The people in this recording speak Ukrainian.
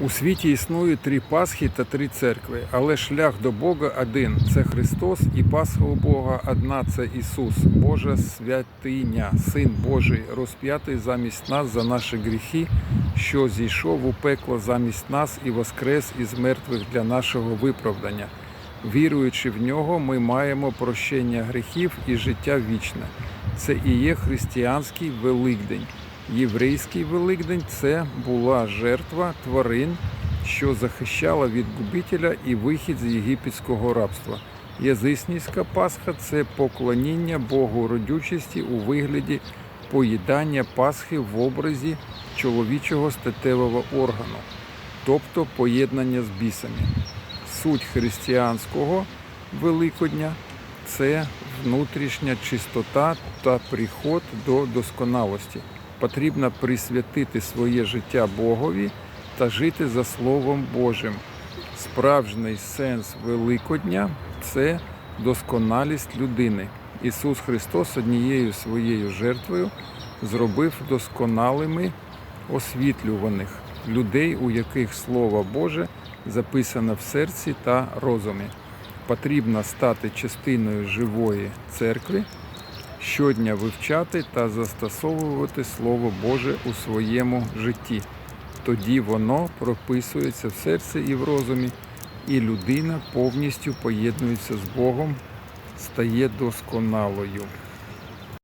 У світі існує три Пасхи та три церкви, але шлях до Бога один це Христос, і Пасха у Бога одна це Ісус, Божа святиня, Син Божий, розп'ятий замість нас за наші гріхи, що зійшов у пекло замість нас і воскрес із мертвих для нашого виправдання. Віруючи в нього, ми маємо прощення гріхів і життя вічне. Це і є християнський Великдень. Єврейський Великдень це була жертва тварин, що захищала від губителя і вихід з єгипетського рабства. Язичницька Пасха це поклоніння Богу родючості у вигляді поїдання Пасхи в образі чоловічого статевого органу, тобто поєднання з бісами. Суть християнського Великодня це внутрішня чистота та приход до досконалості. Потрібно присвятити своє життя Богові та жити за Словом Божим. Справжній сенс Великодня це досконалість людини. Ісус Христос однією своєю жертвою зробив досконалими освітлюваних людей, у яких Слово Боже записано в серці та розумі. Потрібно стати частиною живої церкви, щодня вивчати та застосовувати Слово Боже у своєму житті. Тоді воно прописується в серці і в розумі, і людина повністю поєднується з Богом, стає досконалою.